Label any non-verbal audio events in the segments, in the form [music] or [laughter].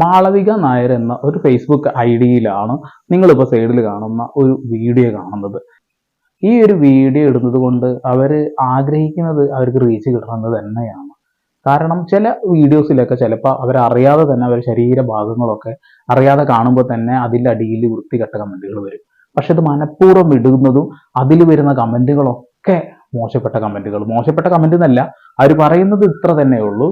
മാളവിക നായർ എന്ന ഒരു Facebook I ഡിയിലാണ് നിങ്ങളിപ്പോൾ സൈഡിൽ കാണുന്ന ഒരു വീഡിയോ കാണുന്നത്. ഈ ഒരു വീഡിയോ ഇടുന്നത് കൊണ്ട് അവർ ആഗ്രഹിക്കുന്നത് അവർക്ക് റീച്ച് കിട്ടണമെന്ന് തന്നെയാണ്. കാരണം ചില വീഡിയോസിലൊക്കെ ചിലപ്പോൾ അവരറിയാതെ തന്നെ അവരുടെ ശരീരഭാഗങ്ങളൊക്കെ അറിയാതെ കാണുമ്പോൾ തന്നെ അതിന്റെ അടിയിൽ വൃത്തികെട്ട കമന്റുകൾ വരും. പക്ഷെ ഇത് മനഃപൂർവം ഇടുന്നതും അതിൽ വരുന്ന കമന്റുകളൊക്കെ മോശപ്പെട്ട കമന്റുകൾ മോശപ്പെട്ട കമന്റ് എന്നല്ല അവർ പറയുന്നത് ഇത്ര തന്നെ ഉള്ളൂ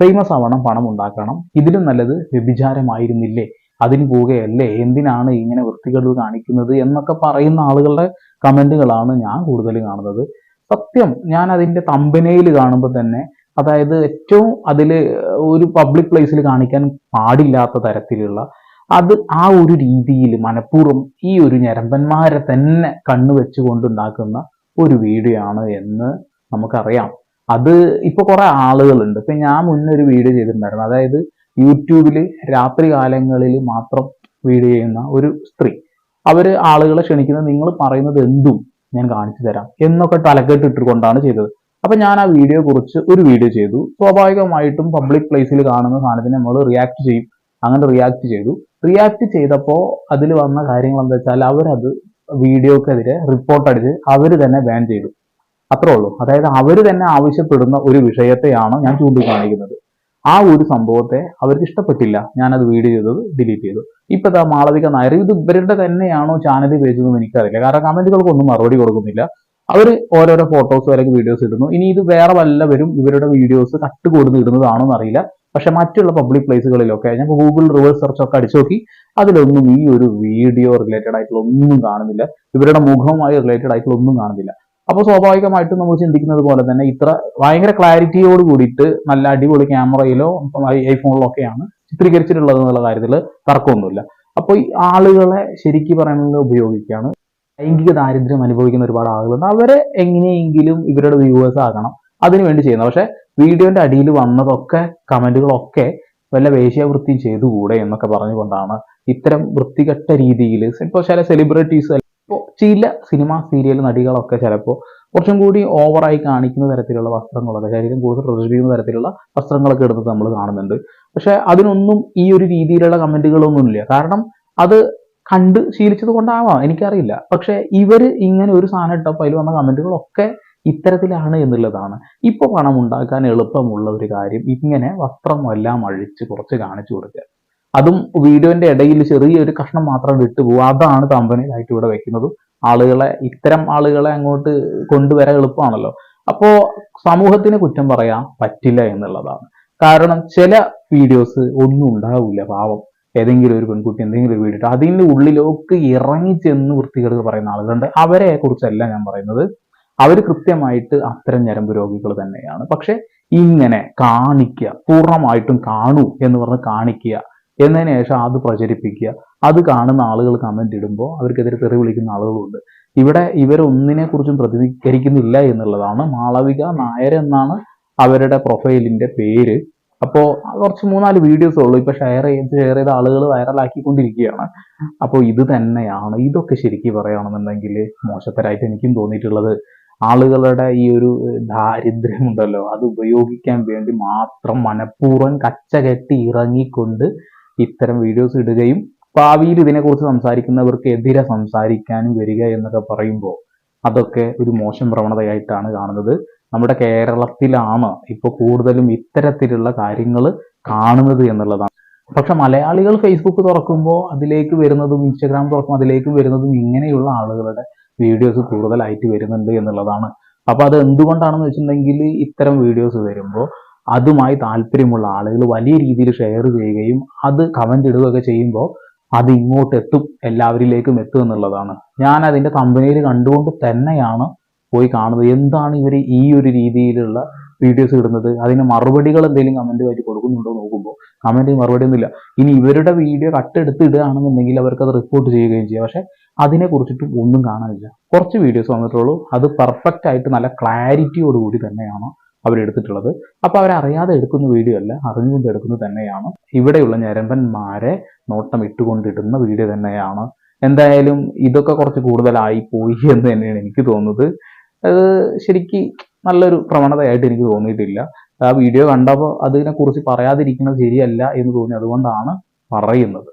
ഫേമസ് ആവണം പണം ഉണ്ടാക്കണം. ഇതിലും നല്ലത് വ്യഭിചാരമായിരുന്നില്ലേ? അതിന് പോവുകയല്ലേ? എന്തിനാണ് ഇങ്ങനെ വൃത്തികേട് കാണിക്കുന്നത് എന്നൊക്കെ പറയുന്ന ആളുകളുടെ കമന്റുകളാണ് ഞാൻ കൂടുതൽ കാണുന്നത്. സത്യം ഞാൻ അതിന്റെ തമ്പനയിൽ കാണുമ്പോൾ തന്നെ അതായത് ഏറ്റവും അതിൽ ഒരു പബ്ലിക് പ്ലേസിൽ കാണിക്കാൻ പാടില്ലാത്ത തരത്തിലുള്ള അത് ആ ഒരു രീതിയിൽ മനഃപൂർവം ഈ ഒരു ഞരമ്പന്മാരെ തന്നെ കണ്ണു വെച്ചുകൊണ്ടുണ്ടാക്കുന്ന ഒരു വീഡിയോ ആണ് എന്ന് നമുക്കറിയാം. അത് ഇപ്പൊ കുറെ ആളുകളുണ്ട്. ഇപ്പൊ ഞാൻ മുന്നേ ഒരു വീഡിയോ ചെയ്തിട്ടുണ്ടായിരുന്നു. അതായത് യൂട്യൂബിൽ രാത്രി കാലങ്ങളിൽ മാത്രം വീഡിയോ ചെയ്യുന്ന ഒരു സ്ത്രീ. അവർ ആളുകളെ ക്ഷണിക്കുന്നത് നിങ്ങൾ പറയുന്നത് എന്തും ഞാൻ കാണിച്ചു തരാം എന്നൊക്കെ തലക്കെട്ടിട്ടുകൊണ്ടാണ് ചെയ്തത്. അപ്പൊ ഞാൻ ആ വീഡിയോ കുറിച്ച് ഒരു വീഡിയോ ചെയ്തു. സ്വാഭാവികമായിട്ടും പബ്ലിക് പ്ലേസിൽ കാണുന്ന സാധനത്തിന് നമ്മൾ റിയാക്ട് ചെയ്യും. അങ്ങനെ റിയാക്ട് ചെയ്തു. റിയാക്ട് ചെയ്തപ്പോൾ അതിൽ വന്ന കാര്യങ്ങൾ എന്താ വെച്ചാൽ അവരത് വീഡിയോക്കെതിരെ റിപ്പോർട്ട് അടിച്ച് അവർ തന്നെ ബാൻ ചെയ്തു. അത്രേ ഉള്ളൂ. അതായത് അവർ തന്നെ ആവശ്യപ്പെടുന്ന ഒരു വിഷയത്തെയാണ് ഞാൻ ചൂണ്ടിക്കാണിക്കുന്നത്. ആ ഒരു സംഭവത്തെ അവർക്ക് ഇഷ്ടപ്പെട്ടില്ല. ഞാനത് വീഡിയോ ചെയ്തത് ഡിലീറ്റ് ചെയ്തു. ഇപ്പൊ ഇതാ മാളവിക നായർ. ഇത് ഇവരുടെ തന്നെയാണോ ചാനൽ പേജെന്ന് എനിക്കറിയില്ല. കാരണം കമന്റുകൾക്കൊന്നും മറുപടി കൊടുക്കുന്നില്ല. അവർ ഓരോരോ ഫോട്ടോസ് അല്ലെങ്കിൽ വീഡിയോസ് ഇടുന്നു. ഇനി ഇത് വേറെ വല്ലവരും ഇവരുടെ വീഡിയോസ് കട്ട് കൊടുത്ത് ഇടുന്നതാണോ എന്നറിയില്ല പക്ഷെ മറ്റുള്ള പബ്ലിക് പ്ലേസുകളിലൊക്കെ ഞാൻ ഗൂഗിൾ റിവേഴ്സ് സെർച്ച് ഒക്കെ അടിച്ചു നോക്കി അതിലൊന്നും ഈ ഒരു വീഡിയോ റിലേറ്റഡ് ആയിട്ടുള്ള ഒന്നും കാണുന്നില്ല. ഇവരുടെ മുഖവുമായി റിലേറ്റഡ് ആയിട്ടുള്ള ഒന്നും കാണുന്നില്ല. അപ്പോൾ സ്വാഭാവികമായിട്ടും നമ്മൾ ചിന്തിക്കുന്നത് പോലെ തന്നെ ഇത്ര ഭയങ്കര ക്ലാരിറ്റിയോട് കൂടിയിട്ട് നല്ല അടിപൊളി ക്യാമറയിലോ ഐഫോണിലോ ഒക്കെയാണ് ചിത്രീകരിച്ചിട്ടുള്ളത് എന്നുള്ള കാര്യത്തിൽ തർക്കമൊന്നുമില്ല. അപ്പോൾ ഈ ആളുകളെ ശരിക്ക് പറയുന്നത് ഉപയോഗിക്കുകയാണ്. ലൈംഗിക ദാരിദ്ര്യം അനുഭവിക്കുന്ന ഒരുപാട് ആളുകളുണ്ട് അവരെ എങ്ങനെയെങ്കിലും ഇവരുടെ വ്യൂവേഴ്സ് ആകണം. അതിനുവേണ്ടി ചെയ്യുന്നത്. പക്ഷെ വീഡിയോന്റെ അടിയിൽ വന്നതൊക്കെ കമന്റുകളൊക്കെ വല്ല വേശ്യാവൃത്തിയും ചെയ്തുകൂടെ എന്നൊക്കെ പറഞ്ഞുകൊണ്ടാണ് ഇത്തരം വൃത്തികെട്ട രീതിയിൽ ഇപ്പോൾ ചില സെലിബ്രിറ്റീസ് ഇപ്പോൾ ചില സിനിമ സീരിയൽ നടികളൊക്കെ ചിലപ്പോൾ കുറച്ചും കൂടി ഓവറായി കാണിക്കുന്ന തരത്തിലുള്ള വസ്ത്രങ്ങളൊക്കെ ശരീരം കൂടുതൽ പ്രദർശിപ്പിക്കുന്ന തരത്തിലുള്ള വസ്ത്രങ്ങളൊക്കെ എടുത്ത് നമ്മൾ കാണുന്നുണ്ട്. പക്ഷെ അതിനൊന്നും ഈ ഒരു രീതിയിലുള്ള കമന്റുകളൊന്നുമില്ല കാരണം അത് കണ്ട് ശീലിച്ചത് കൊണ്ടാവാം. എനിക്കറിയില്ല. പക്ഷെ ഇവർ ഇങ്ങനെ ഒരു സാധനം ഇട്ടപ്പോൾ അതിൽ വന്ന കമന്റുകളൊക്കെ ഇത്തരത്തിലാണ് എന്നുള്ളതാണ്. ഇപ്പോൾ പണം ഉണ്ടാക്കാൻ എളുപ്പമുള്ള ഒരു കാര്യം ഇങ്ങനെ വസ്ത്രം എല്ലാം അഴിച്ച് കുറച്ച് കാണിച്ചു കൊടുക്കുക. അതും വീഡിയോന്റെ ഇടയിൽ ചെറിയൊരു കഷ്ണം മാത്രം വിട്ടുപോകും അതാണ് തമ്പനിലായിട്ട് ഇവിടെ വെക്കുന്നത്. ആളുകളെ ഇത്തരം ആളുകളെ അങ്ങോട്ട് കൊണ്ടുവരാൻ എളുപ്പമാണല്ലോ. അപ്പോ സമൂഹത്തിന് കുറ്റം പറയാൻ പറ്റില്ല എന്നുള്ളതാണ്. കാരണം ചില വീഡിയോസ് ഒന്നും ഉണ്ടാവില്ല പാവം. ഏതെങ്കിലും ഒരു പെൺകുട്ടി എന്തെങ്കിലും ഒരു വീഡിയോ അതിന്റെ ഉള്ളിലേക്ക് ഇറങ്ങി ചെന്ന് വൃത്തികേട് പറയുന്ന ആളുകളുണ്ട്. അവരെ കുറിച്ചല്ല ഞാൻ പറയുന്നത്. അവർ കൃത്യമായിട്ട് അത്തരം ഞരമ്പ് രോഗികൾ തന്നെയാണ്. പക്ഷെ ഇങ്ങനെ കാണിക്കുക പൂർണമായിട്ടും കാണൂ എന്ന് പറഞ്ഞ് കാണിക്കുക എന്നതിന് ശേഷം അത് പ്രചരിപ്പിക്കുക. അത് കാണുന്ന ആളുകൾ കമന്റ് ഇടുമ്പോൾ അവർക്കെതിരെ തെറി വിളിക്കുന്ന ആളുകളുണ്ട്. ഇവിടെ ഇവരൊന്നിനെ കുറിച്ചും പ്രതികരിക്കുന്നില്ല എന്നുള്ളതാണ് മാളവിക നായർ എന്നാണ് അവരുടെ പ്രൊഫൈലിന്റെ പേര്. അപ്പോൾ കുറച്ച് മൂന്നാൽ വീഡിയോസ് ഉള്ളൂ. ഇപ്പോൾ ഷെയർ ചെയ്ത് ഷെയർ ചെയ്ത ആളുകൾ വൈറലാക്കിക്കൊണ്ടിരിക്കുകയാണ്. അപ്പോൾ ഇത് തന്നെയാണ്. ഇതൊക്കെ ശരിക്കും പറയുകയാണെന്നുണ്ടെങ്കിൽ മോശത്തരായിട്ട് എനിക്കും തോന്നിയിട്ടുള്ളത് ആളുകളുടെ ഈ ഒരു ദാരിദ്ര്യമുണ്ടല്ലോ. അത് ഉപയോഗിക്കാൻ വേണ്ടി മാത്രം മനഃപൂർവം കച്ചകെട്ടി ഇറങ്ങിക്കൊണ്ട് ഇത്തരം വീഡിയോസ് ഇടുകയും ഭാവിയിൽ ഇതിനെക്കുറിച്ച് സംസാരിക്കുന്നവർക്ക് എതിരെ സംസാരിക്കാനും വരിക എന്നൊക്കെ പറയുമ്പോൾ അതൊക്കെ ഒരു മോശം പ്രവണതയായിട്ടാണ് കാണുന്നത്. നമ്മുടെ കേരളത്തിലാണ് ഇപ്പോൾ കൂടുതലും ഇത്തരത്തിലുള്ള കാര്യങ്ങൾ കാണുന്നത് എന്നുള്ളതാണ്. പക്ഷെ മലയാളികൾ ഫേസ്ബുക്ക് തുറക്കുമ്പോൾ അതിലേക്ക് വരുന്നതും ഇൻസ്റ്റഗ്രാം തുറക്കുമ്പോൾ അതിലേക്ക് വരുന്നതും ഇങ്ങനെയുള്ള ആളുകളുടെ വീഡിയോസ് കൂടുതലായിട്ട് വരുന്നുണ്ട് എന്നുള്ളതാണ്. അപ്പൊ അത് എന്തുകൊണ്ടാണെന്ന് വെച്ചിട്ടുണ്ടെങ്കിൽ ഇത്തരം വീഡിയോസ് വരുമ്പോൾ അതുമായി താല്പര്യമുള്ള ആളുകൾ വലിയ രീതിയിൽ ഷെയർ ചെയ്യുകയും അത് കമന്റ് ഇടുകയൊക്കെ ചെയ്യുമ്പോൾ അത് ഇങ്ങോട്ട് എത്തും എല്ലാവരിലേക്കും എത്തും എന്നുള്ളതാണ്. ഞാൻ അതിന്റെ കമ്പനിയിൽ കണ്ടുകൊണ്ട് തന്നെയാണ് പോയി കാണുന്നത്. എന്താണ് ഇവർ ഈ ഒരു രീതിയിലുള്ള വീഡിയോസ് ഇടുന്നത്? അതിന് മറുപടികൾ എന്തെങ്കിലും കമന്റ് ആയിട്ട് കൊടുക്കുന്നുണ്ടോ നോക്കുമ്പോൾ കമന്റ് മറുപടി ഒന്നുമില്ല. ഇനി ഇവരുടെ വീഡിയോ കട്ടെടുത്ത് ഇടുകയാണെന്നുണ്ടെങ്കിൽ അവർക്ക് അത് റിപ്പോർട്ട് ചെയ്യുകയും ചെയ്യാം. പക്ഷേ അതിനെ കുറിച്ചിട്ടും ഒന്നും കാണാനില്ല. കുറച്ച് വീഡിയോസ് വന്നിട്ടുള്ളൂ. അത് പെർഫെക്റ്റ് ആയിട്ട് നല്ല ക്ലാരിറ്റിയോടുകൂടി തന്നെയാണ് അവരെടുത്തിട്ടുള്ളത്. അപ്പോൾ അവരറിയാതെ എടുക്കുന്ന വീഡിയോ അല്ല അറിഞ്ഞുകൊണ്ട് എടുക്കുന്നത് തന്നെയാണ്. ഇവിടെയുള്ള ഞരമ്പന്മാരെ നോട്ടം ഇട്ടുകൊണ്ടിടുന്ന വീഡിയോ തന്നെയാണ്. എന്തായാലും ഇതൊക്കെ കുറച്ച് കൂടുതലായി പോയി [laughs] എന്ന് തന്നെയാണ് എനിക്ക് തോന്നുന്നത്. അത് ശരിക്ക് നല്ലൊരു പ്രവണതയായിട്ട് എനിക്ക് തോന്നിയിട്ടില്ല. ആ വീഡിയോ കണ്ടപ്പോൾ അതിനെക്കുറിച്ച് പറയാതിരിക്കുന്നത് ശരിയല്ല എന്ന് തോന്നി. അതുകൊണ്ടാണ് പറയുന്നത്.